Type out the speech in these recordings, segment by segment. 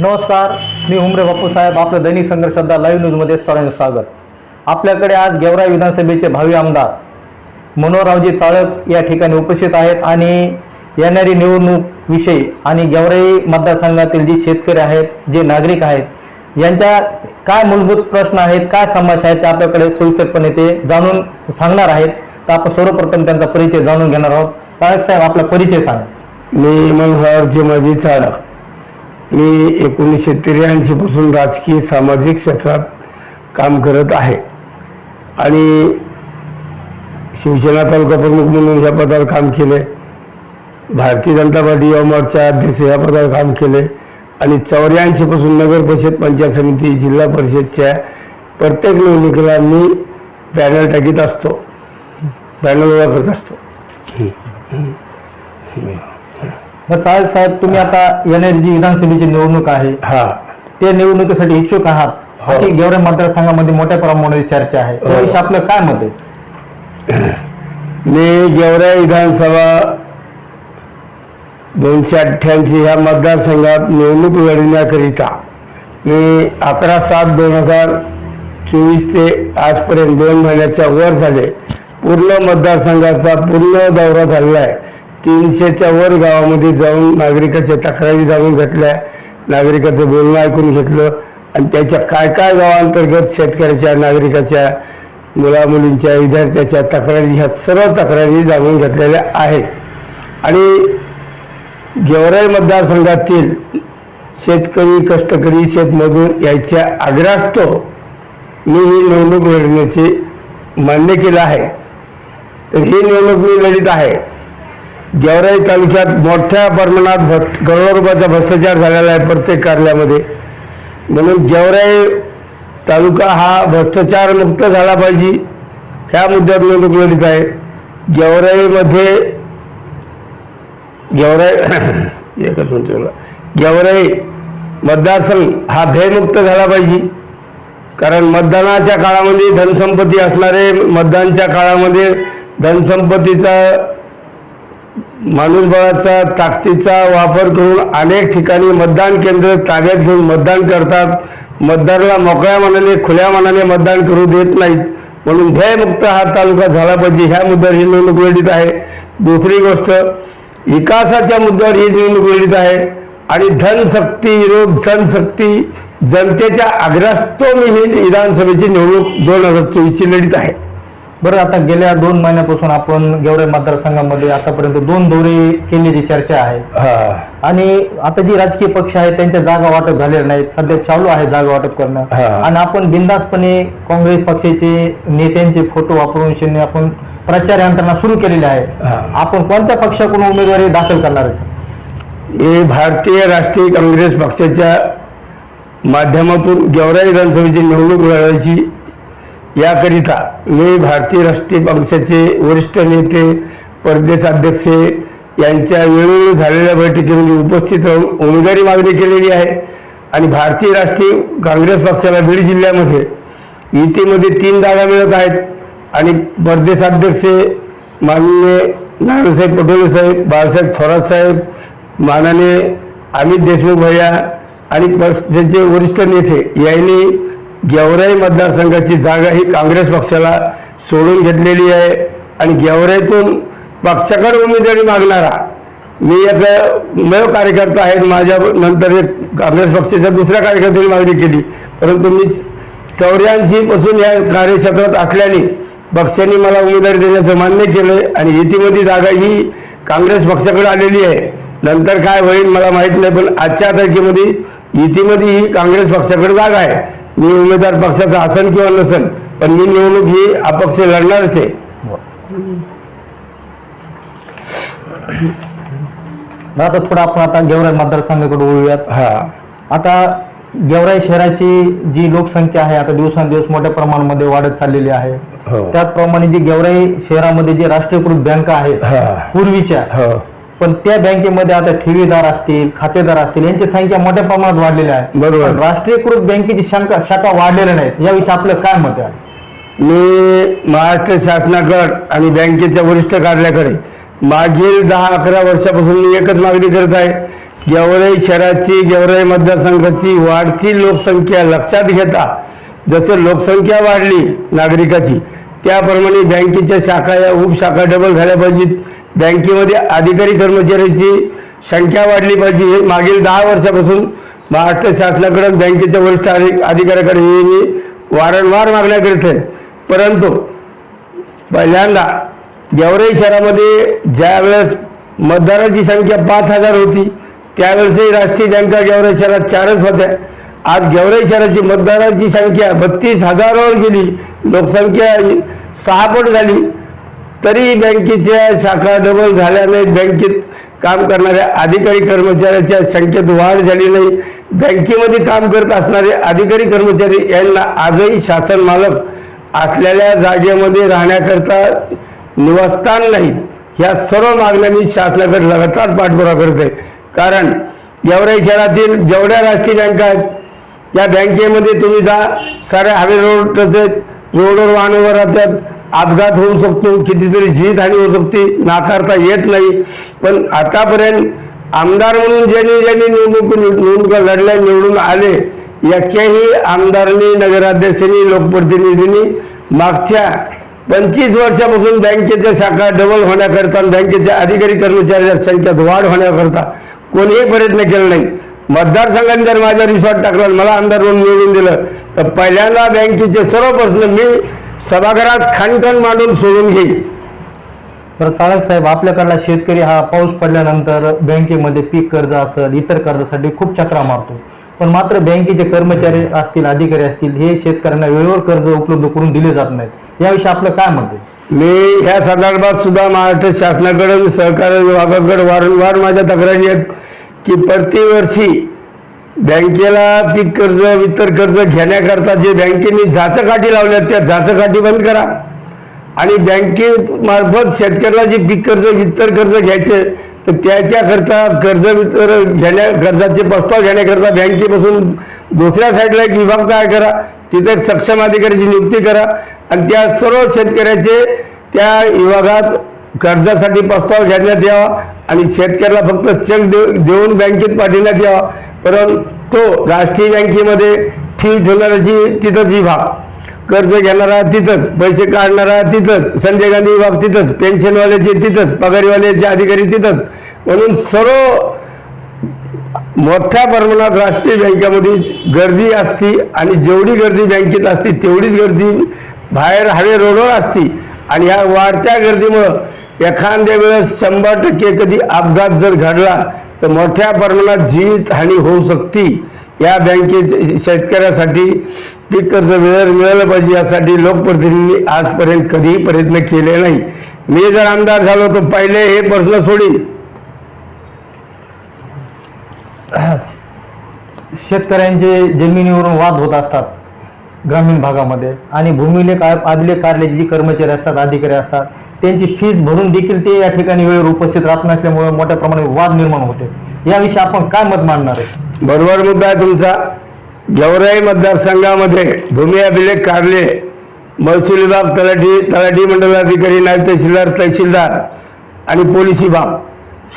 नमस्कार मी उमरे बापूसाहेब आपलं दैनिक संघर्ष लाईव्ह न्यूजमध्ये सर्वांचं स्वागत. आपल्याकडे आज गेवराई विधानसभेचे भावी आमदार मनोहररावजी चाळक या ठिकाणी उपस्थित आहेत आणि येणारी निवडणूक विषयी आणि गेवराई मतदारसंघातील जे शेतकरी आहेत जे नागरिक आहेत यांच्या काय मूलभूत प्रश्न आहेत काय समस्या आहेत ते आपल्याकडे सविस्तरपणे ते जाणून सांगणार आहेत. तर आपण सर्वप्रथम त्यांचा परिचय जाणून घेणार आहोत. चाळक साहेब आपला परिचय सांगा. मी मनोहरजी माझी चाळक. मी एकोणीसशे त्र्याऐंशीपासून राजकीय सामाजिक क्षेत्रात काम करत आहे. आणि शिवसेना तालुका प्रमुख म्हणून ह्या पदावर काम केले. भारतीय जनता पार्टी युवा मोर्चा अध्यक्ष या पदावर काम केले. आणि चौऱ्याऐंशीपासून नगर परिषद पंचायत समिती जिल्हा परिषदच्या प्रत्येक निवडणुकीला मी पॅनल टाकीत असतो. पॅनल उभा करत असतो. मग चाळक साहेब तुम्ही आता येणारी जी विधानसभेची निवडणूक आहे. हा. त्या निवडणुकीसाठी इच्छुक आहात. हो. अशी गेवरे मतदारसंघामध्ये मोठ्या प्रमाणामध्ये चर्चा आहे. हो. त्याविषयी आपलं काय मत आहे? मी गेवराई विधानसभा दोनशे अठ्ठ्याऐंशी ह्या मतदारसंघात निवडणूक लढवण्याकरिता मी अकरा सात दोन हजार चोवीस ते आजपर्यंत दोन महिन्याच्या वर झाले. पूर्ण मतदारसंघाचा पूर्ण दौरा झालेला आहे. तीनशेच्या वर गावामध्ये जाऊन नागरिकाच्या तक्रारी जाणून घेतल्या. नागरिकाचं बोलणं ऐकून घेतलं. आणि त्याच्या काय काय गावांतर्गत शेतकऱ्याच्या नागरिकाच्या मुलामुलींच्या विद्यार्थ्याच्या तक्रारी ह्या सर्व तक्रारी जाणून घेतलेल्या आहेत. आणि गेवराई मतदारसंघातील शेतकरी कष्टकरी शेतमजूर याच्या आग्रहास्तव मी ही निवडणूक लढण्याचे मान्य केलं आहे. तर ही निवडणूक मी लढित आहे. गेवराई तालुक्यात मोठ्या प्रमाणात भ्रष्ट करोडो रुपयाचा भ्रष्टाचार झालेला आहे प्रत्येक कार्यामध्ये म्हणून गेवराई तालुका हा भ्रष्टाचारमुक्त झाला पाहिजे ह्या मुद्द्यात निवडणूक लढीत आहे. गेवराईमध्ये गेवराई एकच म्हणतो गेवराई मतदारसंघ हा भयमुक्त झाला पाहिजे कारण मतदानाच्या काळामध्ये धनसंपत्ती असणारे मतदानच्या काळामध्ये धनसंपत्तीचा माणूसबळाचा ताकदीचा वापर करून अनेक ठिकाणी मतदान केंद्र ताब्यात घेऊन मतदान करतात. मतदाराला मोकळ्या मनाने खुल्या मनाने मतदान करू देत नाहीत. म्हणून भयमुक्त हा तालुका झाला पाहिजे ह्या मुद्द्यावर ही निवडणूक लढीत आहे. दुसरी गोष्ट विकासाच्या मुद्द्यावर ही निवडणूक लढीत आहे. आणि धनशक्ती विरोध जनशक्ती जनतेच्या आग्रहास्तव मी ही विधानसभेची निवडणूक दोन हजार चोवीसची लढीत आहे. बरं आता गेल्या दोन महिन्यापासून आपण गेवरे मतदारसंघामध्ये आतापर्यंत दोन दौरे केल्याची चर्चा आहे. हा. आणि आता जी राजकीय पक्ष आहेत त्यांच्या जागा वाटप झालेल्या नाहीत. सध्या चालू आहे जागा वाटप करणं. हा. आणि आपण बिंदासपणे काँग्रेस पक्षाचे नेत्यांचे फोटो वापरून शून्य आपण प्रचार यंत्रणा सुरू केलेली आहे. हा. आपण कोणत्या पक्षाकडून उमेदवारी दाखल करणार आहे? मी भारतीय राष्ट्रीय काँग्रेस पक्षाच्या माध्यमातून गेवराई विधानसभेची निवडणूक लढवायची याकरिता मी भारतीय राष्ट्रीय पक्षाचे वरिष्ठ नेते परदेश अध्यक्ष यांच्या वेळोवेळी झालेल्या बैठकीमध्ये उपस्थित राहून उमेदवारी मागणी केलेली आहे. आणि भारतीय राष्ट्रीय काँग्रेस पक्षाला बीड जिल्ह्यामध्ये युतीमध्ये तीन जागा मिळत आहेत. आणि परदेश अध्यक्ष माननीय नानासाहेब पटोले साहेब बाळासाहेब थोरात साहेब मानाने अमित देशमुख भैया आणि पक्षाचे वरिष्ठ नेते यांनी गेवराई मतदारसंघाची जागा ही काँग्रेस पक्षाला सोडून घेतलेली आहे. आणि गेवराईतून पक्षाकडे उमेदवारी मागणारा मी एक मेव कार्यकर्ता आहे माझ्या नंतर एक काँग्रेस पक्षाच्या दुसऱ्या कार्यकर्त्यांनी मागणी केली. परंतु मी चौऱ्याऐंशीपासून या कार्यक्षेत्रात असल्याने पक्षाने मला उमेदवारी देण्याचं मान्य केलं आणि युतीमध्ये जागा ही काँग्रेस पक्षाकडे आलेली आहे. नंतर काय होईल मला माहीत नाही पण आजच्या तारखेमध्ये युतीमध्ये ही काँग्रेस पक्षाकडे जागा आहे. मी उमेदवार पक्षाचा असन किंवा नसन पण मी निवडणूक ही अपक्ष लढणारच आहे. आता थोडं आपण आता गेवराई मतदारसंघाकडे वळूयात. हा. आता गेवराई शहराची जी लोकसंख्या आहे आता दिवसांदिवस मोठ्या प्रमाणामध्ये वाढत चाललेली आहे. हो. त्याचप्रमाणे जी गेवराई शहरामध्ये जे राष्ट्रीयकृत बँका आहेत हा. पूर्वीच्या हो. पण त्या बँकेमध्ये आता ठेवीदार असतील खातेदार असतील यांची संख्या मोठ्या प्रमाणात वाढलेली आहे. बरोबर. पण राष्ट्रीयकृत बँकेची शंका शाखा वाढलेल्या नाहीत. याविषयी आपलं काय मत आहे? मी महाराष्ट्र शासनाकडे आणि बँकेच्या वरिष्ठ कार्यालयाकडे मागील दहा अकरा वर्षापासून मी एकच मागणी करत आहे. गेवराई शहराची गेवराई मतदारसंघाची वाढती लोकसंख्या लक्षात घेता जसं लोकसंख्या वाढली नागरिकाची त्याप्रमाणे बँकेच्या शाखा या उपशाखा डबल झाल्या पाहिजेत. बँकेमध्ये अधिकारी कर्मचाऱ्याची संख्या वाढली पाहिजे. हे मागील दहा वर्षापासून महाराष्ट्र शासनाकडे बँकेच्या वरिष्ठ अधिक अधिकाऱ्याकडे हे मी वारंवार मागण्याकरीत आहे परंतु पहिल्यांदा गेवराई शहरामध्ये ज्यावेळेस मतदारांची संख्या पाच हजार होती त्यावेळेसही राष्ट्रीय बँका गेवराई शहरात चारच होत्या. आज गेवराई शहराची मतदारांची संख्या बत्तीस हजारावर गेली. लोकसंख्या सहापट झाली. तरी बँकेच्या शाखा डबल झाल्याने बँकेत काम करणाऱ्या अधिकारी कर्मचाऱ्याच्या संख्येत वाढ झाली नाही. बँकेमध्ये काम करत असणारे अधिकारी कर्मचारी यांना आजही शासन मालक असलेल्या जागेमध्ये राहण्याकरता निवासस्थान नाही ह्या सर्व मागण्या मी शासनाकडे लगातार पाठपुरावा करत आहे कारण गेवराई शहरातील जेवढ्या राष्ट्रीय बँका आहेत या बँकेमध्ये तुम्ही जा साऱ्या हवे रोड आहेत रोडवर उभं राहतात. अपघात होऊ शकतो कितीतरी जीवितहानी होऊ शकते नाकारता येत नाही. पण आतापर्यंत आमदार म्हणून ज्यांनी ज्यांनी निवडणूक निवडणुका लढल्या निवडून आले याच्याही आमदारांनी नगराध्यक्षांनी लोकप्रतिनिधींनी मागच्या पंचवीस वर्षापासून बँकेच्या शाखा डबल होण्याकरता बँकेच्या अधिकारी कर्मचाऱ्यांच्या संख्येत वाढ होण्याकरता कोणीही प्रयत्न केला नाही. मतदारसंघाने जर माझा रिसॉर्ट टाकला मला आमदार म्हणून निवडून दिलं तर पहिल्यांदा बँकेचे सर्व प्रश्न मी सभागृहात खानखन मांडून सोडून घेईन तर चालक साहेब आपल्याकडला शेतकरी हा पाऊस पडल्यानंतर बँकेमध्ये पीक कर्ज असेल इतर कर्जासाठी खूप चक्रा मारतो. पण मात्र बँकेचे कर्मचारी असतील अधिकारी असतील हे शेतकऱ्यांना वेळेवर कर्ज उपलब्ध करून दिले जात नाहीत. याविषयी आपलं काय मत आहे? मी ह्या संदर्भात सुद्धा महाराष्ट्र शासनाकडे आणि सहकार विभागाकडे वारंवार माझ्या तक्रारी आहेत की प्रतिवर्षी बँकेला पीक कर्ज इतर कर्ज घेण्याकरता जे बँकेने झाचकाठी लावल्यात त्या झाचकाठी बंद करा. आणि बँकेमार्फत शेतकऱ्याला जे पीक कर्ज इतर कर्ज घ्यायचे तर त्याच्याकरता कर्ज वितर घेण्या कर्जाचे प्रस्ताव घेण्याकरता बँकेपासून दुसऱ्या साईडला एक विभाग तयार करा. तिथे एक सक्षम अधिकाऱ्याची नियुक्ती करा. आणि त्या सर्व शेतकऱ्याचे त्या विभागात कर्जासाठी प्रस्ताव घेण्यात यावा आणि शेतकऱ्याला फक्त चेक देऊ देऊन बँकेत पाठवण्यात यावा. कारण तो राष्ट्रीय बँकेमध्ये ठेव ठेवणाऱ्याची तिथंच विभाग कर्ज घेणारा तिथंच पैसे काढणारा तिथंच संजय गांधी विभाग तिथंच पेन्शनवाल्याचे तिथंच पगारीवाल्याचे अधिकारी तिथंच. म्हणून सर्व मोठ्या प्रमाणात राष्ट्रीय बँकेमध्ये गर्दी असती आणि जेवढी गर्दी बँकेत असती तेवढीच गर्दी बाहेर हवे रोडवर असती. आणि ह्या वाढत्या गर्दीमुळं एखाद्या वेळेस शंभर टक्के कधी अपघात जर घडला तर मोठ्या प्रमाणात जीवित हानी होऊ शकते. या बँकेचे शेतकऱ्यासाठी पीक कर्ज वेळेवर मिळालं पाहिजे यासाठी लोकप्रतिनिधींनी आजपर्यंत कधीही प्रयत्न केले नाही. मी जर आमदार झालो तर पहिले हे प्रश्न सोडील शेतकऱ्यांचे जमिनीवरून वाद होत असतात ग्रामीण भागामध्ये. आणि भूमिलेख आ- आदले कार्यालयाचे जे कर्मचारी असतात अधिकारी असतात त्यांची फीस भरून देखील ते या ठिकाणी वेळेवर उपस्थित राहत नसल्यामुळे मोठ्या प्रमाणात वाद निर्माण होते. याविषयी आपण काय मत मांडणार आहे? बरोबर मुद्दा आहे तुमचा. गेवराई मतदारसंघामध्ये भूमी अभिलेख काढले. महसूल विभाग तलाठी तलाठी मंडलाधिकारी नायब तहसीलदार तहसीलदार आणि पोलीस विभाग.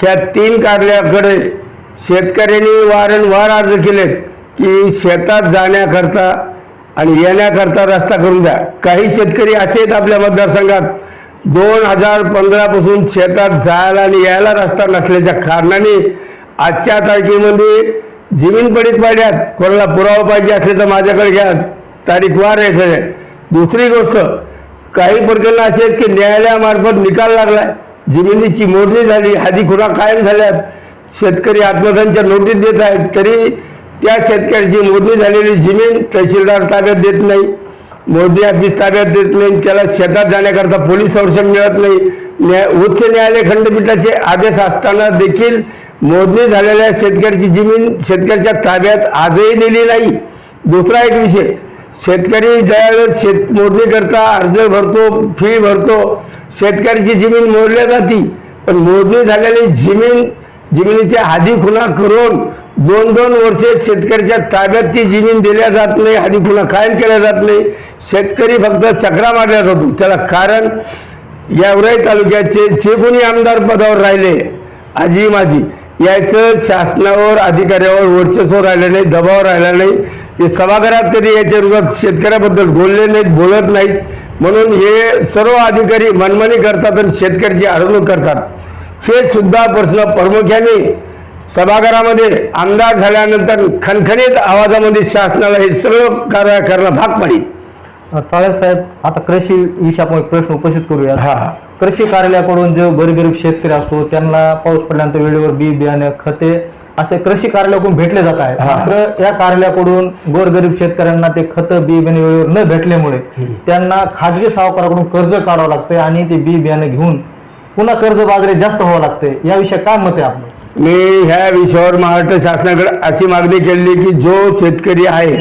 ह्या तीन कार्याकडे शेतकऱ्यांनी वारंवार अर्ज केलेत की शेतात जाण्याकरता आणि येण्याकरता रस्ता करून द्या. काही शेतकरी असे आहेत आपल्या मतदारसंघात दोन हजार पंधरापासून शेतात जायला आणि यायला रस्ता नसल्याच्या कारणाने आजच्या तारखेमध्ये जमीन पडीत पाड्यात कोणाला पुरावा पाहिजे असले तर माझ्याकडे घ्या. तारीख वार आहे सगळे. दुसरी गोष्ट काही प्रकरण असे आहेत की न्यायालयामार्फत निकाल लागला जमिनीची मोडणी झाली आधी खुणा कायम झाल्यात. शेतकरी आत्महत्यांच्या नोटीस देत आहेत. तरी त्या शेतकऱ्याची मोडणी झालेली जमीन तहसीलदार ताब्यात देत नाही. मोदी ऑफिस ताब्यात देत नाही त्याला शेतात जाण्याकरता पोलीस संरक्षण मिळत नाही. न्या उच्च न्यायालय खंडपीठाचे आदेश असताना देखील मोजणी झालेल्या शेतकऱ्याची जमीन शेतकऱ्याच्या ताब्यात आजही दिली नाही. दुसरा एक विषय शेतकरी ज्यावेळेस शेत मोजणी करता अर्ज भरतो फी भरतो शेतकऱ्याची जमीन मोडल्या जाती. पण मोजणी झालेली जमीन जमिनीच्या आधी खुणा करून दोन दोन वर्षे शेतकऱ्याच्या ताब्यात ती जमीन दिल्या जात नाही आणि पुन्हा कायम केल्या जात नाही. शेतकरी फक्त चक्रा मारल्या जातो त्याला कारण यावराई तालुक्याचे जे कोणी आमदार पदावर राहिले आजी माझी याचं शासनावर अधिकाऱ्यावर वर्चस्व राहिलं नाही दबाव राहिला नाही. हे सभागृहात कधी याच्या विरोधात शेतकऱ्याबद्दल बोलले नाहीत बोलत नाहीत. म्हणून हे सर्व अधिकारी मनमानी करतात आणि शेतकऱ्याची अडवणूक करतात. हे सुद्धा प्रश्न प्रामुख्याने सभागृहामध्ये आमदार झाल्यानंतर खणखणीत आवाजामध्ये शासनाला हे सगळं कारवाई करणं भाग पडेल. चाळक साहेब आता कृषी विषयी आपण एक प्रश्न उपस्थित करूया हा. कृषी कार्यालयाकडून जो गरीब शेतकरी असतो त्यांना पाऊस पडल्यानंतर वेळेवर बी बियाणे खते असे कृषी कार्यालयाकडून भेटले जात आहे. मात्र या कार्यालयाकडून गोरगरीब शेतकऱ्यांना ते खत बी बियाणे वेळेवर न भेटल्यामुळे त्यांना खाजगी सावकाराकडून कर्ज काढावं लागतंय आणि ते बी बियाणे घेऊन पुन्हा कर्ज बाजारे जास्त व्हावं लागते याविषयी काय मत आहे आपलं? मी ह्या विषयावर महाराष्ट्र शासनाकडे अशी मागणी केली की जो शेतकरी आहे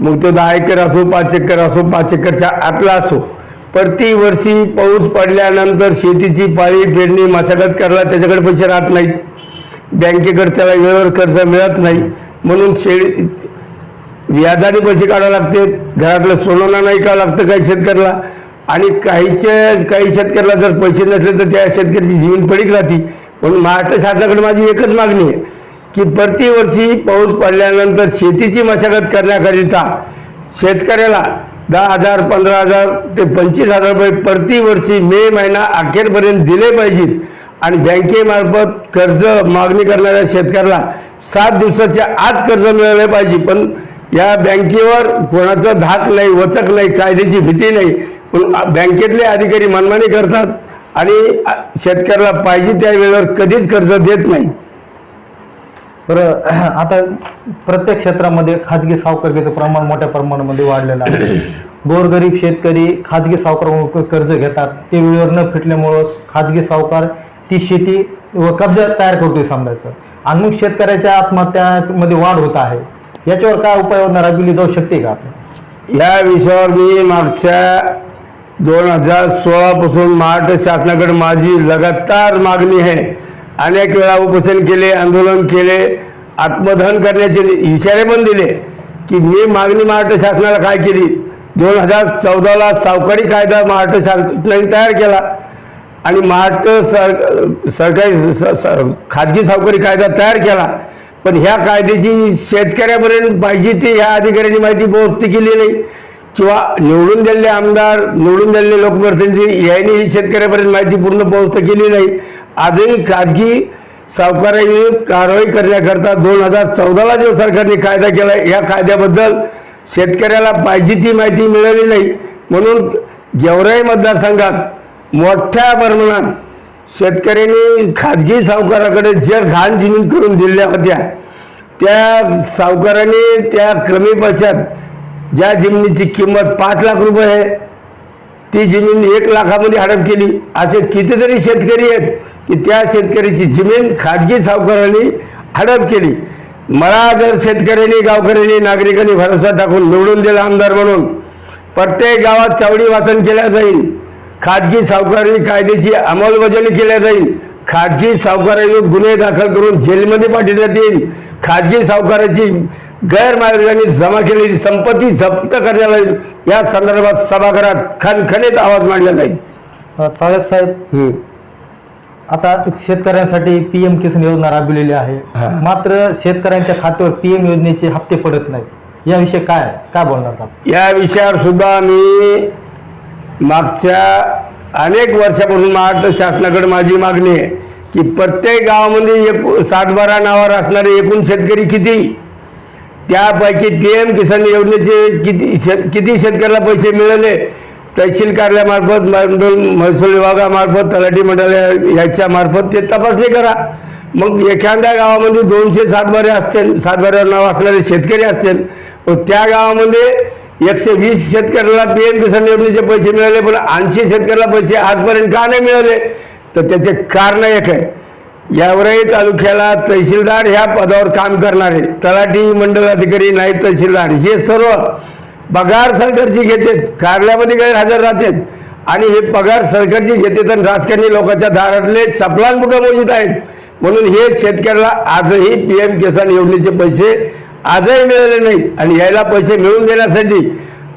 मग तो दहा एकर असो पाच एकर असो पाच एकरच्या आतला असो प्रतिवर्षी पाऊस पडल्यानंतर शेतीची पाळी पेरणी मशागत करायला त्याच्याकडे पैसे राहत नाहीत. बँकेकडे त्याला वेळेवर कर्ज मिळत नाही. म्हणून शेळी व्याजाने पैसे काढावे लागते. घरातलं सोनवणं नाही का लागतं काही शेतकऱ्याला? आणि काहीच्या काही शेतकऱ्याला जर पैसे नसले तर त्या शेतकऱ्याची जीवन पडीक राहते. म्हणून महाराष्ट्र शासनाकडे माझी एकच मागणी आहे की प्रतिवर्षी पाऊस पडल्यानंतर शेतीची मशागत करण्याकरिता शेतकऱ्याला दहा हजार पंधरा हजार ते पंचवीस हजार रुपये प्रतिवर्षी मे महिना अखेरपर्यंत दिले पाहिजेत. आणि बँकेमार्फत कर्ज मागणी करणाऱ्या शेतकऱ्याला सात दिवसाच्या आत कर्ज मिळाले पाहिजे. पण या बँकेवर कोणाचं धाक नाही वचक नाही कायद्याची भीती नाही. पण बँकेतले अधिकारी मनमानी करतात आणि शेतकऱ्याला पाहिजे त्या वेळेवर कधीच कर्ज देत नाही. बरं आता प्रत्येक क्षेत्रामध्ये खाजगी सावकारकीचं प्रमाण मोठ्या प्रमाणामध्ये वाढलेलं आहे. गोरगरीब शेतकरी खाजगी सावकार कर्ज घेतात. ते वेळेवर न फिटल्यामुळं खाजगी सावकार ती शेती व कब्जा तयार करतोय समजायचं. आणि मग शेतकऱ्याच्या आत्महत्यामध्ये वाढ होत आहे. याच्यावर काय उपाययोजना राबविली जाऊ शकते का? या विषयावर मी मागच्या दोन हजार सोळापासून महाराष्ट्र शासनाकडे माझी लगातार मागणी आहे. अनेक वेळा उपोषण केले आंदोलन केले आत्मदहन करण्याचे इशारे पण दिले की मी मागणी महाराष्ट्र शासनाला काय केली? दोन हजार चौदाला सावकारी कायदा महाराष्ट्र शासनाने तयार केला आणि महाराष्ट्र सर सरकारी स- खाजगी सावकारी कायदा तयार केला. पण ह्या कायद्याची शेतकऱ्यापर्यंत पाहिजे ती ह्या अधिकाऱ्यांनी माहिती पोहोचती केली नाही. किंवा निवडून दिलेले आमदार निवडून दिलेले लोकप्रतिनिधी यांनी ही शेतकऱ्यापर्यंत माहिती पूर्ण पोहोचत केली नाही. आजही खाजगी सावकाराविरुद्ध कारवाई करण्याकरता दोन हजार चौदाला जो सरकारने कायदा केला या कायद्याबद्दल शेतकऱ्याला पाहिजे ती माहिती मिळाली नाही. म्हणून गेवराई मतदारसंघात मोठ्या प्रमाणात शेतकऱ्यांनी खाजगी सावकाराकडे जे घाण जमीन करून दिल्या होत्या त्या सावकारांनी त्या कमी पैशात ज्या जमिनीची किंमत पाच लाख रुपये आहे ती जमीन एक लाखामध्ये हडप केली. असे कितीतरी शेतकरी आहेत की त्या शेतकऱ्याची जमीन खाजगी सावकारांनी हडप केली. मला जर शेतकऱ्यांनी गावकऱ्यांनी नागरिकांनी भरोसा टाकून निवडून दिला आमदार म्हणून प्रत्येक गावात चावडी वाचन केल्या जाईल. खाजगी सावकारांनी कायद्याची अंमलबजावणी केल्या जाईल. खाजगी सावकारांनी गुन्हे दाखल करून जेलमध्ये पाठवण्यात येईल. खाजगी सावकाराची गैरमार्गाने जमा केलेली संपत्ती जप्त करण्यात येईल या संदर्भात सभागृहात खणखणीत आवाज मांडला जाईल. चाळक साहेब आता शेतकऱ्यांसाठी पीएम किसान योजना राबविलेली आहे. हा. मात्र शेतकऱ्यांच्या खात्यावर पीएम योजनेचे हप्ते पडत नाहीत. याविषयी काय काय बोलणार आपण या विषयावर सुद्धा मी मागच्या अनेक वर्षापासून महाराष्ट्र शासनाकडे माझी मागणी आहे की प्रत्येक गावामध्ये एक सातबारा नावावर असणारे एकूण शेतकरी किती? त्यापैकी पी एम किसान योजनेचे किती शेत किती शेतकऱ्याला पैसे मिळाले? तहसील कार्यालयामार्फत महसूल विभागामार्फत तलाठी मंडळ याच्या मार्फत ते तपासणी करा. मग एखाद्या गावामध्ये दोनशे सातबारे असतील सातबाऱ्यावर नाव असणारे शेतकरी असतील व त्या गावामध्ये एकशे वीस शेतकऱ्याला पी एम किसान योजनेचे पैसे मिळाले पण ऐंशी शेतकऱ्याला पैसे आजपर्यंत का नाही मिळाले? तर त्याचे कारण एक आहे. यावरही तालुक्याला तहसीलदार ह्या पदावर काम करणारे तलाठी मंडल अधिकारी नाही तहसीलदार. हे सर्व पगार सरकारची घेतात कार्यालयामध्ये गैरहजर राहतात. आणि हे पगार सरकारची घेतात आणि राजकारणी लोकांच्या दारातले चपलान कुठं मोजित आहेत. म्हणून हे शेतकऱ्याला आजही पी एम किसान योजनेचे पैसे आजही मिळाले नाही आणि यायला पैसे मिळवून देण्यासाठी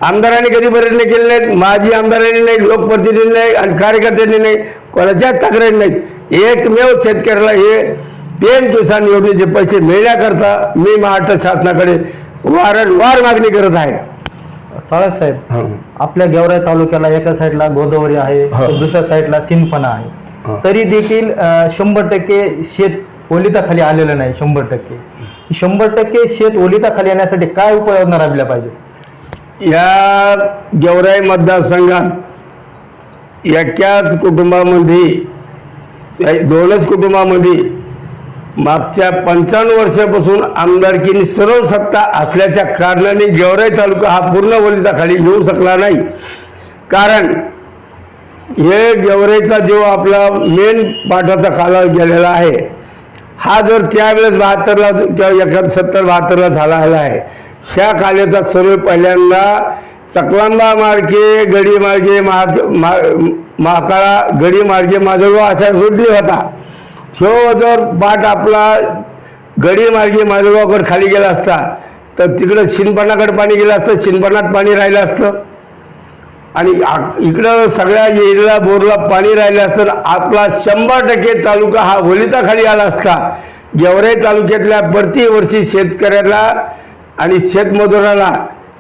आमदारांनी कधी प्रयत्न केले नाहीत माजी आमदारांनी नाही लोकप्रतिनिधी नाही आणि कार्यकर्त्यांनी नाही कोणाच्याच तक्रारी नाहीत एकमेव शेतकऱ्याला हे पी एम किसान योजनेचे पैसे मिळण्याकरता मी महाराष्ट्र शासनाकडे वारंवार मागणी करत आहे चाळक साहेब. आपल्या गेवराई तालुक्याला एका साईडला गोदावरी आहे. तर दुसऱ्या साईडला हा. आहे तरी देखील शंभर टक्के शेत ओलिताखाली आलेलं नाही शंभर टक्के शंभर टक्के शेत ओलिताखाली येण्यासाठी काय उपाययोजना राबविल्या पाहिजे या गेवराई मतदारसंघात एकाच कुटुंबामध्ये या दोनच कुटुंबामध्ये मागच्या पंचावन्न वर्षापासून आमदारकीने सर्व सत्ता असल्याच्या कारणाने गेवराई तालुका हा पूर्ण वलिताखाली येऊ शकला नाही. कारण हे गेवराईचा जो आपला मेन पाठाचा काला गेलेला आहे हा जर त्यावेळेस बहात्तरला किंवा एखाद सत्तर बहात्तरला झाला आला आहे ह्या काल्याचा सर्व पहिल्यांदा चकलांबा मार्गे गडी मार्गे महाग मा- महाकाळा गडी मार्गे माजोबा असा रुढली होता. तो जर पाठ आपला गडी मार्गे माजोबाकडे खाली गेला असता तर तिकडं शिनपणाकडे पाणी गेलं असतं शिनपणात पाणी राहिलं असतं. आणि इकडं सगळ्या येरीला बोरला पाणी राहिलं असतं आपला शंभर टक्के तालुका हा होलिताखाली आला असता. गेवराई तालुक्यातल्या प्रतिवर्षी शेतकऱ्याला आणि शेतमजुराला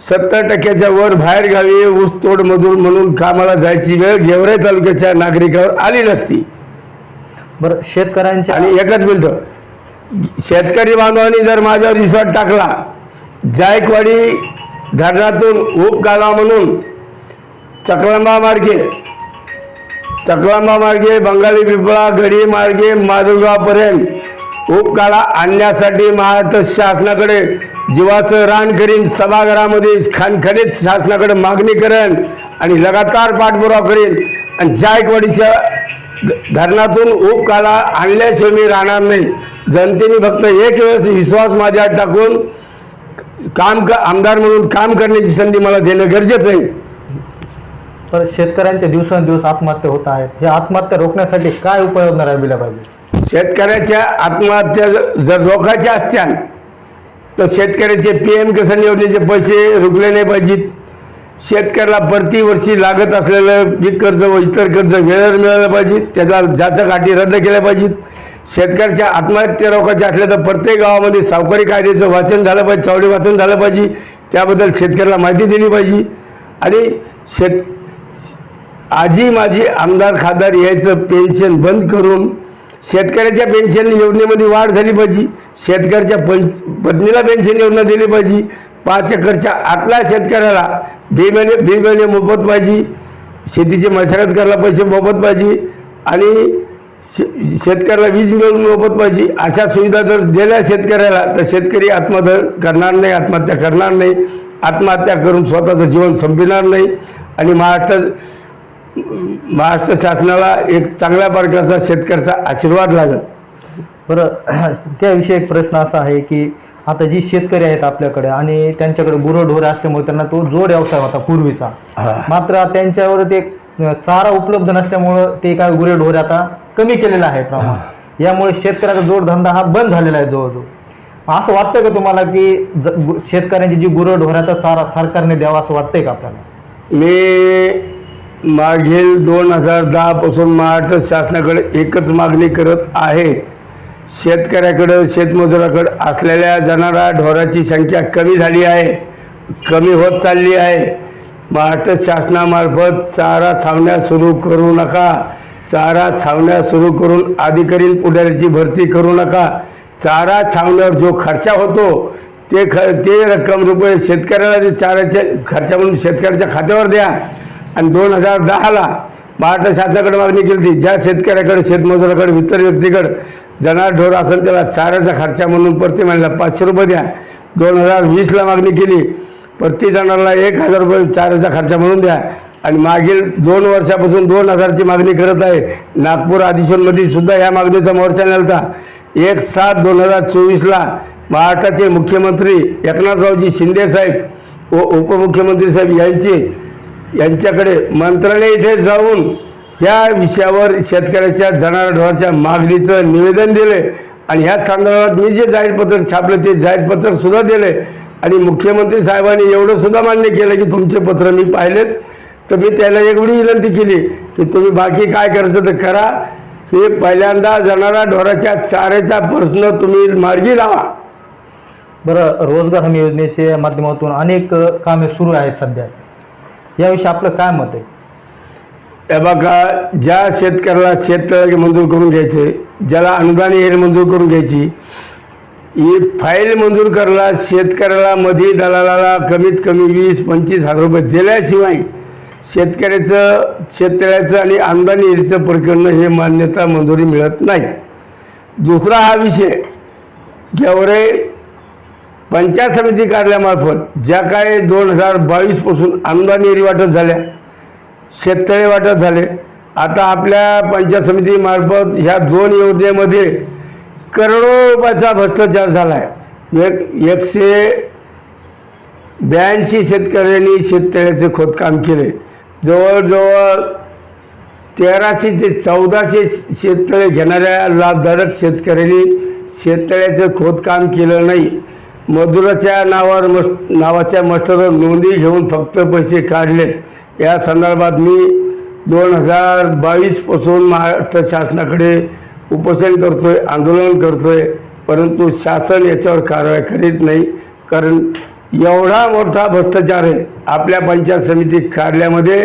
सत्तर टक्क्याच्या वर बाहेर गावी ऊसतोड मजूर म्हणून कामाला जायची वेळ गेवराई तालुक्याच्या नागरिकावर आली नसती. बरं शेतकऱ्यांच्या आणि एकच मिनिट. शेतकरी बांधवांनी जर माझ्यावर विश्वास टाकला जायकवाडी धरणातून ऊप काढा म्हणून चकलांबा मार्गे चकलांबा मार्गे बंगाली पिंपळा गडी मार्गे माधुरगावपर्यंत ऊप काढा आणण्यासाठी महाराष्ट्र शासनाकडे जीवाचं रान करीन सभागृहामध्ये खानखनीत शासनाकडे मागणी करेन आणि लगातार पाठपुरावा करीन. आणि जायकवाडीच्या धरणातून ऊप काढा आणल्याशिवाय मी राहणार नाही जनतेने फक्त एक वेळेस विश्वास माझ्यावर टाकून काम क आमदार म्हणून काम करण्याची संधी मला देणं गरजेचं आहे. तर शेतकऱ्यांच्या दिवसेंदिवस आत्महत्या होत आहेत हे आत्महत्या रोखण्यासाठी काय उपाययोजना राबविल्या पाहिजे? शेतकऱ्याच्या आत्महत्या जर रोखायच्या असत्या तर शेतकऱ्याचे पी एम किसान योजनेचे पैसे रुकले नाही पाहिजेत. शेतकऱ्याला प्रतिवर्षी लागत असलेलं पीक कर्ज व इतर कर्ज वेळेवर मिळालं पाहिजे त्याला जाचक गाठी रद्द केल्या पाहिजेत. शेतकऱ्याच्या आत्महत्या रोखायच्या असल्या तर प्रत्येक गावामध्ये सावकारी कायद्याचं वाचन झालं पाहिजे चावडी वाचन झालं पाहिजे. त्याबद्दल शेतकऱ्याला माहिती दिली पाहिजे. आणि शेत आजी माझी आमदार खासदार यायचं पेन्शन बंद करून शेतकऱ्याच्या पेन्शन योजनेमध्ये वाढ झाली पाहिजे. शेतकऱ्याच्या पंच पत्नीला पेन्शन योजना दिली पाहिजे. पाच एकरच्या आतला शेतकऱ्याला बी महिने महिने मोफत पाहिजे. शेतीची मशागत करायला पैसे मोफत पाहिजे. आणि शे शेतकऱ्याला वीज मिळून मोफत पाहिजे. अशा सुविधा जर दिल्या शेतकऱ्याला तर शेतकरी आत्महत्या करणार नाही आत्महत्या करणार नाही. आत्महत्या करून स्वतःचं जीवन संपविणार नाही. आणि महाराष्ट्र महाराष्ट्र शासनाला एक चांगल्या प्रकारचा शेतकऱ्याचा आशीर्वाद लागेल. बरं त्याविषयी एक प्रश्न असा आहे की आता जी शेतकरी आहेत आपल्याकडे आणि त्यांच्याकडे गुरंढोरे असल्यामुळे त्यांना तो जोड व्यवसाय होता पूर्वीचा. मात्र त्यांच्यावर ते चारा उपलब्ध नसल्यामुळं ते काय गुरेढोरे आता कमी केलेलं आहे प्रमाण यामुळे शेतकऱ्याचा जोडधंदा हा बंद झालेला आहे जवळजवळ. असं वाटतं का तुम्हाला की शेतकऱ्यांची जी गुरंढोऱ्याचा चारा सरकारने द्यावा असं वाटतंय का आपल्याला? मी मागील दोन हजार दहापासून महाराष्ट्र शासनाकडे एकच मागणी करत आहे. शेतकऱ्याकडं शेतमजुराकडं असलेल्या जाणाऱ्या ढोराची संख्या कमी झाली आहे. कमी होत चालली आहे. महाराष्ट्र शासनामार्फत चारा छावण्या सुरू करू नका. चारा छावण्या सुरू करून अधिकारी पुढाऱ्याची भरती करू नका. चारा छावण्यावर जो खर्चा होतो ते ख ते रक्कम रुपये शेतकऱ्याला जे चाराच्या खर्चा म्हणून शेतकऱ्याच्या खात्यावर द्या. आणि दोन हजार दहाला महाराष्ट्र शासनाकडे मागणी केली होती ज्या शेतकऱ्याकडे शेतमजुराकडे इतर व्यक्तीकडे जनार ढोर असेल त्याला चाऱ्याचा खर्चा म्हणून प्रति महिन्याला पाचशे रुपये द्या. दोन हजार वीसला मागणी केली. प्रति जनावरला एक हजार रुपये चाऱ्याचा खर्चा म्हणून द्या. आणि मागील दोन वर्षापासून दोन हजारची मागणी करत आहे. नागपूर आदिशोनमध्ये सुद्धा या मागणीचा मोर्चा नेलता एक सात दोन हजार चोवीसला महाराष्ट्राचे मुख्यमंत्री एकनाथरावजी शिंदे साहेब व उपमुख्यमंत्री साहेब यांचे यांच्याकडे मंत्रालय इथे जाऊन ह्या विषयावर शेतकऱ्याच्या जनावरांच्या मागणीचं निवेदन दिले. आणि ह्या संदर्भात मी जे जाहीरपत्रक छापलं ते जाहीरपत्रक सुद्धा दिले. आणि मुख्यमंत्री साहेबांनी एवढं सुद्धा मान्य केलं की तुमचे पत्र मी पाहिलेत. तर मी त्याला एवढी विनंती केली की तुम्ही बाकी काय करायचं तर करा. हे पहिल्यांदा जनावरा ढोराच्या चाऱ्याचा प्रश्न तुम्ही मार्गी लावा. बरं रोजगार हमी योजनेच्या माध्यमातून अनेक कामे सुरू आहेत सध्या. याविषयी आपलं काय मत आहे? हे बघा ज्या शेतकऱ्याला शेततळे मंजूर करून घ्यायचे ज्याला अनुदान येईल मंजूर करून घ्यायची ही फाईल मंजूर करायला शेतकऱ्याला मध्ये दलालाला कमीत कमी वीस पंचवीस हजार रुपये दिल्याशिवाय शेतकऱ्याचं शेततळ्याचं आणि अनुदान येईलचं प्रकरण हे मान्यता मंजुरी मिळत नाही. दुसरा हा विषय गेवरे पंचायत समिती कार्यालयामार्फत ज्या काय दोन हजार बावीसपासून अनुदान वाटप झाल्या शेततळे वाटप झाले. आता आपल्या पंचायत समितीमार्फत ह्या दोन योजनेमध्ये करोडो रुपयाचा भ्रष्टाचार झाला आहे एक एकशे ब्याऐंशी शेतकऱ्यांनी शेततळ्याचे खोदकाम केले. जवळजवळ तेराशे ते चौदाशे शेततळे घेणाऱ्या लाभधारक शेतकऱ्यांनी शेततळ्याचं खोदकाम केलं नाही. मजुराच्या नावावर मस् नावाच्या मस्टरवर नोंदी घेऊन फक्त पैसे काढलेत. या संदर्भात मी दोन हजार बावीसपासून महाराष्ट्र शासनाकडे उपोषण आहे आंदोलन करतो आहे परंतु शासन याच्यावर कारवाई करीत नाही कारण एवढा मोठा भ्रष्टाचार आहे आपल्या पंचायत समिती कार्यालयामध्ये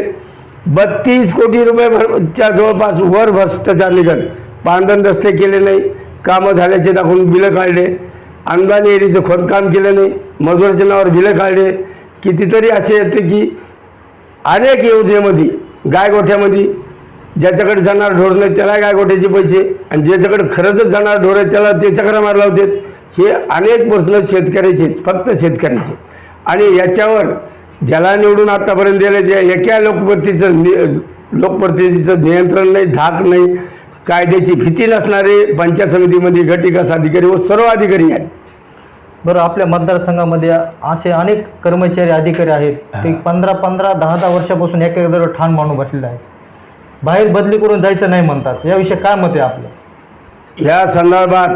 बत्तीस कोटी रुपये भरच्या जवळपास वर भ्रष्टाचार निघत पांधन रस्ते केले नाही कामं झाल्याचे दाखवून बिलं काढले. अनुदान एरीचं खोदकाम केलं नाही मजुराच्या नावावर बिलं काढले. कितीतरी असे येते की अनेक योजनेमध्ये गायगोठ्यामध्ये ज्याच्याकडे जाणार ढोर नाही त्याला गायगोठ्याचे पैसे आणि ज्याच्याकडे खरंच जाणार ढोर आहे त्याला ते चक्रा मारला होते हे अनेक प्रश्न शेतकऱ्याचे आहेत, फक्त शेतकऱ्याचे आणि याच्यावर ज्याला निवडून आत्तापर्यंत दिलं त्या एका लोकप्रतीचं नि लोकप्रतिनिधीचं नियंत्रण नाही धाक नाही कायद्याची भीती नसणारे पंचायत समितीमध्ये गटविकास अधिकारी व सर्व अधिकारी आहेत. बरं आपल्या मतदारसंघामध्ये असे अनेक कर्मचारी अधिकारी आहेत. ते पंधरा पंधरा दहा दहा वर्षापासून एका जागेवर ठाण मांडून बसलेले आहेत बाहेर बदली करून जायचं नाही म्हणतात. याविषयी काय मत आहे आपलं? या संदर्भात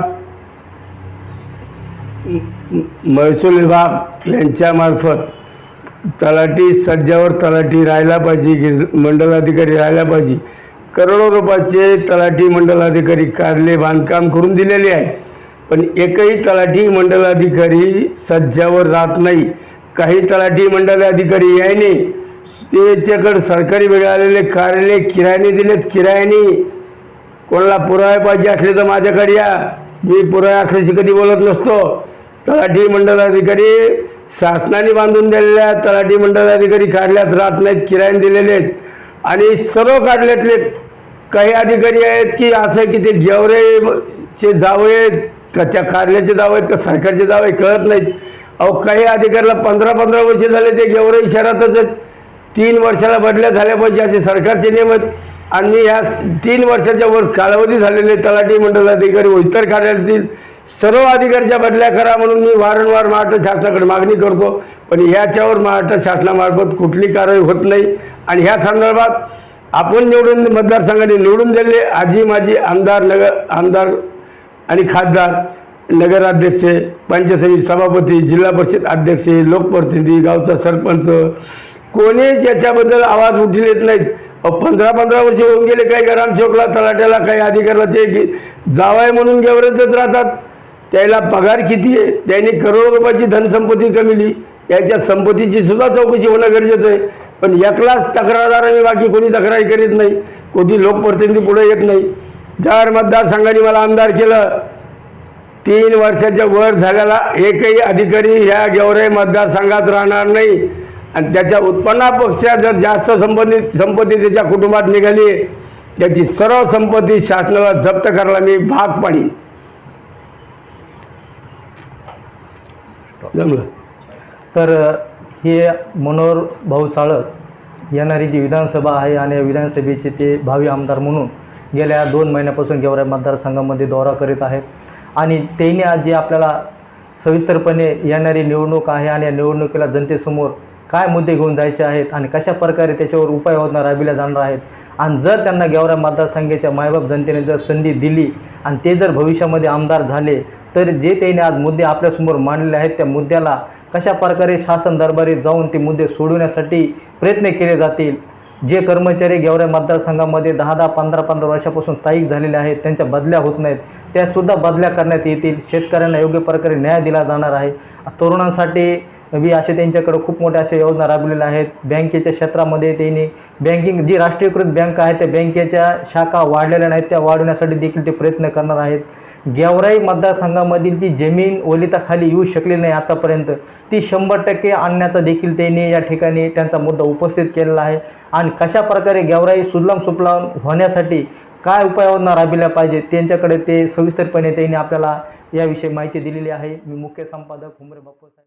महसूल विभाग यांच्यामार्फत तलाठी सज्जावर तलाठी राहायला पाहिजे गिर- मंडलाधिकारी राहायला पाहिजे करोडो रुपयाचे तलाठी मंडलाधिकारी कारले बांधकाम करून दिलेले आहे. पण एकही तलाठी मंडलाधिकारी सज्जावर राहत नाही. काही तलाठी मंडलाधिकारी यायने त्याच्याकडे सरकारी मिळालेले कार्यालय किरायाने दिलेत. किरायाने कोणाला पुरावे पाहिजे असले तर माझ्याकडे या. मी पुरावे असल्याशी कधी बोलत नसतो. तलाठी मंडलाधिकारी शासनाने बांधून दिलेल्या तलाठी मंडलाधिकारी काढल्यात राहत नाहीत किरायाने दिलेले आहेत. आणि सर्व काढल्यातले काही अधिकारी आहेत की असं की ते गेवरेचे जावं आहेत का त्या कार्याचे जावं आहेत का सरकारचे जावं आहे कळत नाहीत. अहो काही अधिकाऱ्याला पंधरा पंधरा वर्ष झाले ते गेवरे शहरातच आहेत. तीन वर्षाला बदल्या झाल्या पाहिजे असे सरकारचे नियम आहेत. आणि ह्या तीन वर्षाच्या वर कालावधी झालेले तलाठी मंडलाधिकारी अधिकारी इतर कार्यालयातील सर्व अधिकारीच्या बदल्या करा म्हणून मी वारंवार महाराष्ट्र शासनाकडे मागणी करतो. पण ह्याच्यावर महाराष्ट्र शासनामार्फत कुठली कारवाई होत नाही. आणि ह्या संदर्भात आपण निवडून मतदारसंघाने निवडून दिलेले आजी माजी आमदार नगर आमदार आणि खासदार नगराध्यक्ष पंचायत समिती सभापती जिल्हा परिषद अध्यक्ष लोकप्रतिनिधी गावचा सरपंच कोणीच याच्याबद्दल आवाज उठले येत नाहीत. पंधरा पंधरा वर्ष होऊन गेले काही ग्रामसेवकला तलाट्याला काही अधिकाऱ्याला ते जावाय म्हणून गेवरतच राहतात. त्याला पगार किती आहे? त्याने करोडो रुपयाची धनसंपत्ती कमिली याच्या संपत्तीची सुद्धा चौकशी होणं गरजेचं आहे. पण एकलाच तक्रारदार आणि बाकी कोणी तक्रारी करीत नाही. कोणी लोकप्रतिनिधी पुढे येत नाही. जर मतदारसंघाने मला आमदार केलं तीन वर्षाच्या वर झालेला एकही अधिकारी ह्या गेवरे मतदारसंघात राहणार नाही. आणि त्याच्या उत्पन्नापेक्षा जर जास्त संबंधित संपत्ती त्याच्या कुटुंबात निघाली त्याची सर्व संपत्ती शासनाला जप्त करायला मी भाग पाडीन. तर हे मनोहर भाऊ चाळक येणारी जी विधानसभा आहे आणि विधानसभेचे ते भावी आमदार म्हणून गेल्या दोन महिन्यापासून गेवराई मतदारसंघामध्ये दौरा करीत आहेत. आणि त्यांनी आज जे आपल्याला सविस्तरपणे येणारी निवडणूक आहे आणि या निवडणुकीला जनतेसमोर काय मुद्दे घेऊन जायचे आहेत आणि कशा प्रकारे त्याच्यावर उपाययोजना राबविल्या जाणार आहेत? आणि जर त्यांना गेवरा मतदारसंघाच्या मायबाप जनतेने जर संधी दिली आणि ते जर भविष्यामध्ये आमदार झाले तर जे त्यांनी आज मुद्दे आपल्यासमोर मांडलेले आहेत त्या मुद्द्याला कशा प्रकारे शासन दरबारी जाऊन ते मुद्दे सोडवण्यासाठी प्रयत्न केले जातील? जे कर्मचारी गेवऱ्या मतदारसंघामध्ये दहा दहा पंधरा पंधरा वर्षापासून स्थायिक झालेले आहेत त्यांच्या बदल्या होत नाहीत त्यासुद्धा बदल्या करण्यात येतील. शेतकऱ्यांना योग्य प्रकारे न्याय दिला जाणार आहे. तरुणांसाठी बी असे त्यांच्याकडे खूप मोठ्या अशा योजना राबवलेल्या आहेत. बँकेच्या क्षेत्रामध्ये त्यांनी बँकिंग जी राष्ट्रीयकृत बँक आहे त्या बँकेच्या शाखा वाढलेल्या नाहीत. त्या वाढवण्यासाठी देखील ते प्रयत्न करणार आहेत. गेवराई मतदारसंघामधील ती जमीन ओलिताखाली येऊ शकली नाही आतापर्यंत ती शंभर टक्के आणण्याचा देखील त्यांनी या ठिकाणी त्यांचा मुद्दा उपस्थित केलेला आहे. आणि कशा प्रकारे गेवराई सुजलाम सुफलाम होण्यासाठी काय उपाययोजना राबविल्या पाहिजे त्यांच्याकडे ते सविस्तरपणे त्यांनी आपल्याला याविषयी माहिती दिलेली आहे. मी मुख्य संपादक हुमरे बापू साहेब